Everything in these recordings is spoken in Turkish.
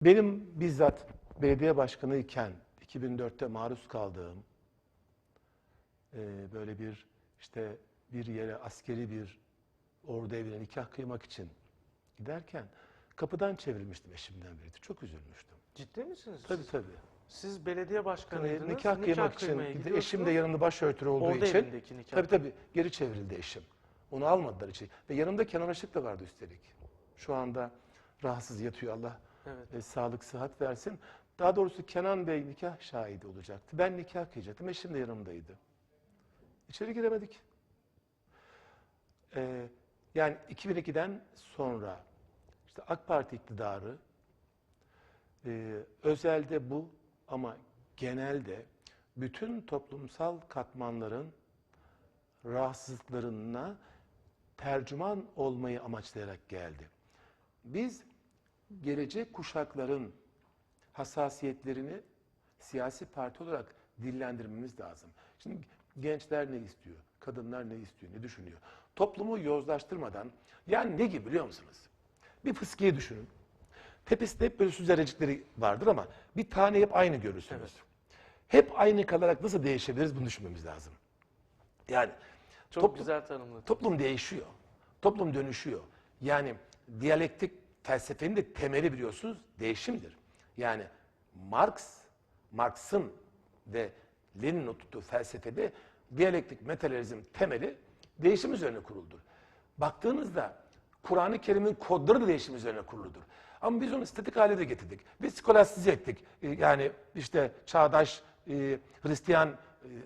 Benim bizzat belediye başkanı iken 2004'te maruz kaldığım e, böyle bir işte bir yere askeri bir ordu evine nikah kıymak için giderken kapıdan çevirmiştim eşimden biriydi. Çok üzülmüştüm. Ciddi misiniz? Tabii tabii. Siz belediye başkanıydınız. Hani nikah kıymak için eşim de yanında başörtülü olduğu Ordu için nikah. tabii tabii geri çevrildi eşim. Onu almadılar içeri. Ve yanımda Kenan Işık da vardı üstelik. Şu anda rahatsız yatıyor Allah Evet. e, sağlık sıhhat versin. Daha doğrusu Kenan Bey nikah şahidi olacaktı. Ben nikah kıyacaktım. Eşim de yanımdaydı. İçeri giremedik. Ee, yani 2002'den sonra işte AK Parti iktidarı e, özelde bu ama genelde bütün toplumsal katmanların rahatsızlıklarına tercüman olmayı amaçlayarak geldi. Biz gelecek kuşakların hassasiyetlerini siyasi parti olarak dillendirmemiz lazım. Şimdi gençler ne istiyor? Kadınlar ne istiyor? Ne düşünüyor? Toplumu yozlaştırmadan yani ne gibi biliyor musunuz? Bir fıskiye düşünün. Tepesinde hep böyle süzgerecikleri vardır ama bir tane hep aynı görürsünüz. Hep aynı kalarak nasıl değişebiliriz bunu düşünmemiz lazım. Yani Çok toplum- güzel tanımladınız. Toplum değişiyor. Toplum dönüşüyor. Yani diyalektik felsefenin de temeli biliyorsunuz değişimdir. Yani Marx, Marx'ın ve Lenin'in oturttuğu felsefede diyalektik materyalizm temeli değişim üzerine kuruldur. Baktığınızda Kur'an-ı Kerim'in kodları da değişim üzerine kuruludur. Ama biz onu statik hale de getirdik. Biz skolastize ettik. Ee, Yani işte çağdaş e, Hristiyan e,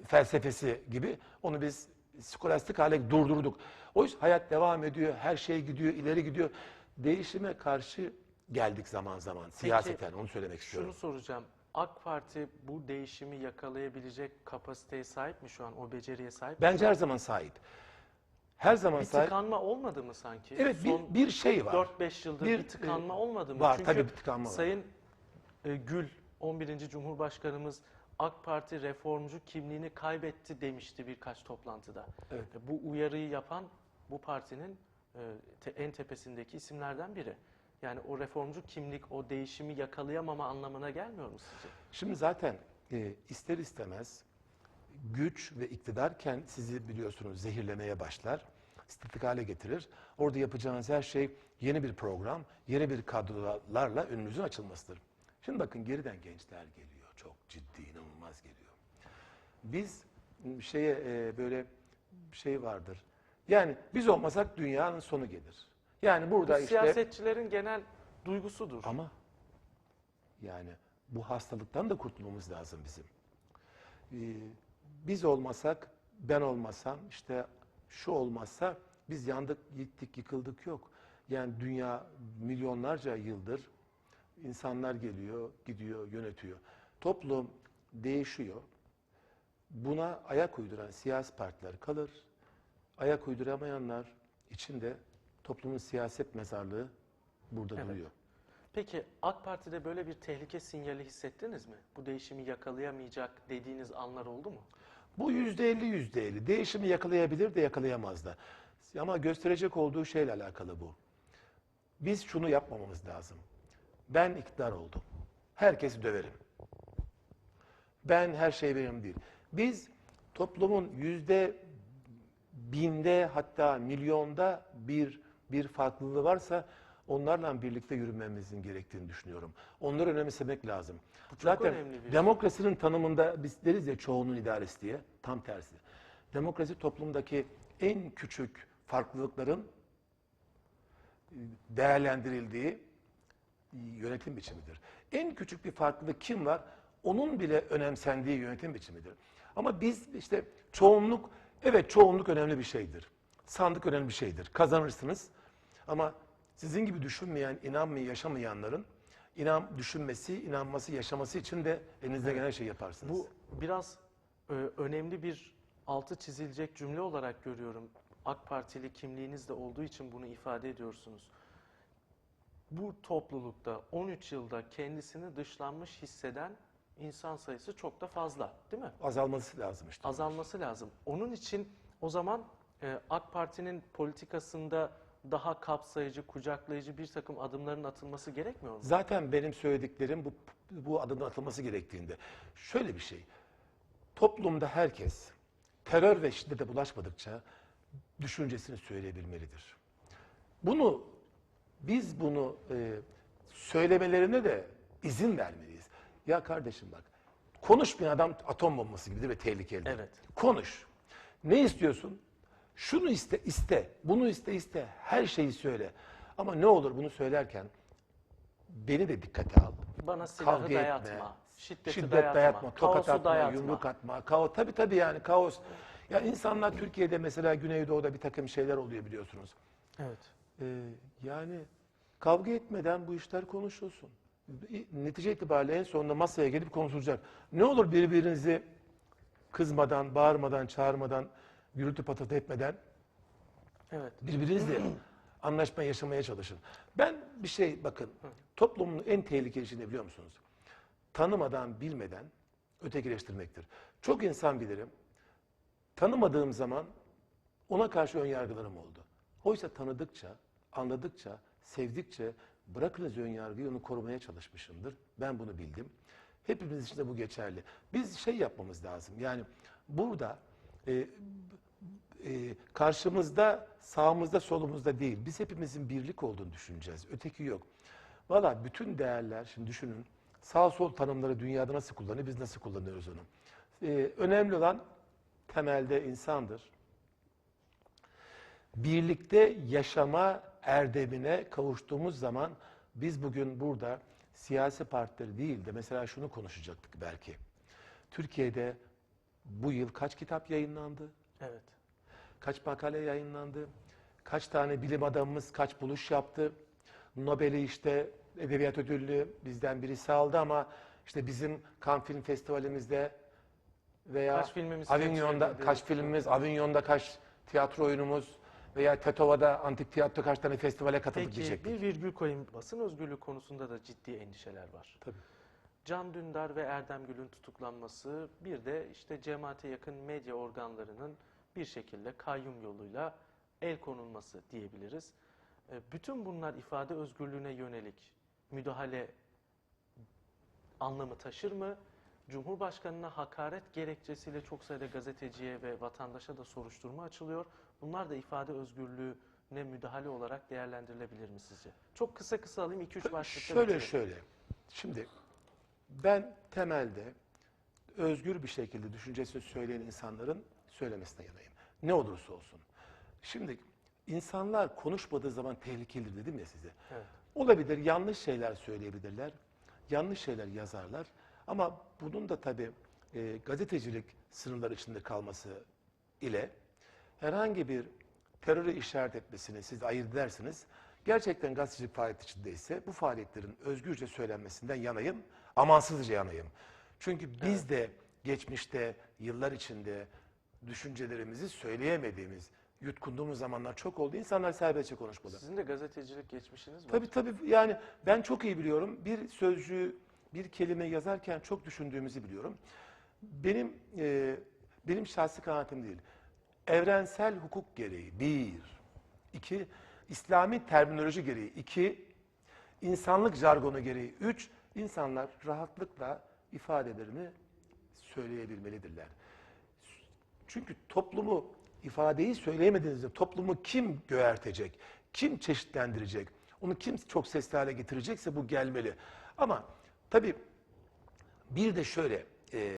felsefesi gibi onu biz skolastik hale durdurduk. Oysa hayat devam ediyor, her şey gidiyor, ileri gidiyor. Değişime karşı geldik zaman zaman siyaseten onu söylemek istiyorum. Şunu soracağım. AK Parti bu değişimi yakalayabilecek kapasiteye sahip mi şu an? O beceriye sahip mi? Bence her zaman sahip. Her zaman Bir sahip. tıkanma olmadı mı sanki? Evet bir, bir şey var. 4-5 yıldır Bir, bir, tıkanma e, olmadı mı? var, Çünkü tabii bir tıkanma var. Sayın e, Gül 11. Cumhurbaşkanımız AK Parti reformcu kimliğini kaybetti demişti birkaç toplantıda. Evet. Bu uyarıyı yapan bu partinin te- en tepesindeki isimlerden biri. Yani o reformcu kimlik, o değişimi yakalayamama anlamına gelmiyor mu sizce? Şimdi zaten e, ister istemez güç ve iktidarken sizi biliyorsunuz zehirlemeye başlar. Statik hale getirir. Orada yapacağınız her şey yeni bir program, yeni bir kadrolarla önünüzün açılmasıdır. Şimdi bakın geriden gençler geliyor. Çok ciddi, inanılmaz geliyor. Biz şeye e, böyle şey vardır. Yani biz olmasak dünyanın sonu gelir. Yani burada Bu işte siyasetçilerin genel duygusudur. ama yani bu hastalıktan da kurtulmamız lazım bizim. Ee, biz olmasak, ben olmasam, işte şu olmazsa biz yandık, gittik, yıkıldık yok. Yani dünya milyonlarca yıldır insanlar geliyor, gidiyor, yönetiyor. Toplum değişiyor. Buna ayak uyduran siyasi partiler kalır. Ayak uyduramayanlar içinde toplumun siyaset mezarlığı burada Evet. duruyor. Peki AK Parti'de böyle bir tehlike sinyali hissettiniz mi? Bu değişimi yakalayamayacak dediğiniz anlar oldu mu? Bu yüzde elli yüzde elli. Değişimi yakalayabilir de yakalayamaz da. Ama gösterecek olduğu şeyle alakalı bu. Biz şunu yapmamamız lazım. Ben iktidar oldum. Herkesi döverim. Ben her şey benim değil. Biz toplumun yüzde binde hatta milyonda bir bir farklılığı varsa onlarla birlikte yürümemizin gerektiğini düşünüyorum. Onları önemsemek lazım. Bu çok Zaten önemli bir- demokrasinin tanımında biz deriz ya çoğunun idaresi diye tam tersi. Demokrasi toplumdaki en küçük farklılıkların e, değerlendirildiği e, yönetim biçimidir. En küçük bir farklılık kim var? Onun bile önemsendiği yönetim biçimidir. Ama biz işte çoğunluk, evet çoğunluk önemli bir şeydir. Sandık önemli bir şeydir. Kazanırsınız. Ama sizin gibi düşünmeyen, inanmayan, yaşamayanların inan düşünmesi, inanması, yaşaması için de elinizde gelen şey yaparsınız. Bu biraz e, önemli bir altı çizilecek cümle olarak görüyorum. AK Partili kimliğiniz de olduğu için bunu ifade ediyorsunuz. Bu toplulukta 13 yılda kendisini dışlanmış hisseden insan sayısı çok da fazla, değil mi? azalması lazım işte. azalması lazım. Onun için o zaman e, AK Parti'nin politikasında daha kapsayıcı, kucaklayıcı bir takım adımların atılması gerekmiyor mu? Zaten benim söylediklerim bu, bu adımın atılması gerektiğinde. Şöyle bir şey. Toplumda herkes terör ve şiddete bulaşmadıkça düşüncesini söyleyebilmelidir. Bunu biz bunu e, söylemelerine de izin vermeliyiz. Ya kardeşim bak konuşmayan adam atom bombası gibidir ve tehlikelidir. Evet. Konuş. Ne istiyorsun? Şunu iste, iste. Bunu iste, iste. Her şeyi söyle. Ama ne olur bunu söylerken beni de dikkate al. Bana silahı Kavga dayatma, etme, şiddeti şiddet dayatma, dayatma, tokat atma, dayatma. yumruk atma, kaos. Tabii tabii yani kaos. Ya insanlar Türkiye'de mesela Güneydoğu'da bir takım şeyler oluyor biliyorsunuz. Evet. Ee, yani kavga etmeden bu işler konuşulsun. Netice itibariyle en sonunda masaya gelip konuşulacak. Ne olur birbirinizi kızmadan, bağırmadan, çağırmadan, gürültü patırtı etmeden Evet. birbirinizle anlaşma yaşamaya çalışın. Ben bir şey bakın toplumun en tehlikeli şey ne biliyor musunuz? Tanımadan, bilmeden ötekileştirmektir. Çok insan bilirim. Tanımadığım zaman ona karşı ön yargılarım oldu. Oysa tanıdıkça, anladıkça, sevdikçe bırakınız ön yargıyı onu korumaya çalışmışımdır. Ben bunu bildim. Hepimiz için de bu geçerli. Biz şey yapmamız lazım. Yani burada e, e, karşımızda, sağımızda, solumuzda değil. Biz hepimizin birlik olduğunu düşüneceğiz. Öteki yok. Valla bütün değerler, şimdi düşünün, sağ sol tanımları dünyada nasıl kullanıyor, biz nasıl kullanıyoruz onu. E, önemli olan temelde insandır. Birlikte yaşama erdemine kavuştuğumuz zaman biz bugün burada siyasi partileri değil de mesela şunu konuşacaktık belki. Türkiye'de bu yıl kaç kitap yayınlandı? Evet. Kaç makale yayınlandı? Kaç tane bilim adamımız kaç buluş yaptı? Nobel'i işte edebiyat ödüllü bizden birisi aldı ama işte bizim Cannes Film Festivalimizde veya Kaç filmimiz Avignon'da kaç filmimiz, Avignon'da kaç tiyatro oyunumuz veya Tetova'da antik tiyatro kaç tane festivale katıldık Peki diyecektik. bir virgül koyayım. Basın özgürlüğü konusunda da ciddi endişeler var. Tabii. Can Dündar ve Erdem Gül'ün tutuklanması, bir de işte cemaate yakın medya organlarının bir şekilde kayyum yoluyla el konulması diyebiliriz. E, Bütün bunlar ifade özgürlüğüne yönelik müdahale anlamı taşır mı? Cumhurbaşkanına hakaret gerekçesiyle çok sayıda gazeteciye ve vatandaşa da soruşturma açılıyor. Bunlar da ifade özgürlüğüne müdahale olarak değerlendirilebilir mi sizce? Çok kısa kısa alayım 2-3 başlıkta Şöyle bitirelim. şöyle. Şimdi ben temelde özgür bir şekilde düşüncesini söyleyen insanların söylemesine yanayım. Ne olursa olsun. Şimdi insanlar konuşmadığı zaman tehlikelidir dedim ya size. Evet. Olabilir, yanlış şeyler söyleyebilirler, yanlış şeyler yazarlar. Ama bunun da tabii e, gazetecilik sınırlar içinde kalması ile herhangi bir teröre işaret etmesini siz ayırt edersiniz. Gerçekten gazetecilik faaliyeti içindeyse bu faaliyetlerin özgürce söylenmesinden yanayım, amansızca yanayım. Çünkü biz de geçmişte, yıllar içinde düşüncelerimizi söyleyemediğimiz, yutkunduğumuz zamanlar çok oldu. İnsanlar serbestçe konuşmadı. Sizin de gazetecilik geçmişiniz var. Tabii tabii yani ben çok iyi biliyorum. Bir sözcüğü, bir kelime yazarken çok düşündüğümüzü biliyorum. Benim e, benim şahsi kanaatim değil. Evrensel hukuk gereği bir, iki, İslami terminoloji gereği iki, insanlık jargonu gereği üç, insanlar rahatlıkla ifadelerini söyleyebilmelidirler. Çünkü toplumu ifadeyi söyleyemediğinizde toplumu kim göğertecek, kim çeşitlendirecek, onu kim çok sesli hale getirecekse bu gelmeli. Ama tabii bir de şöyle, e,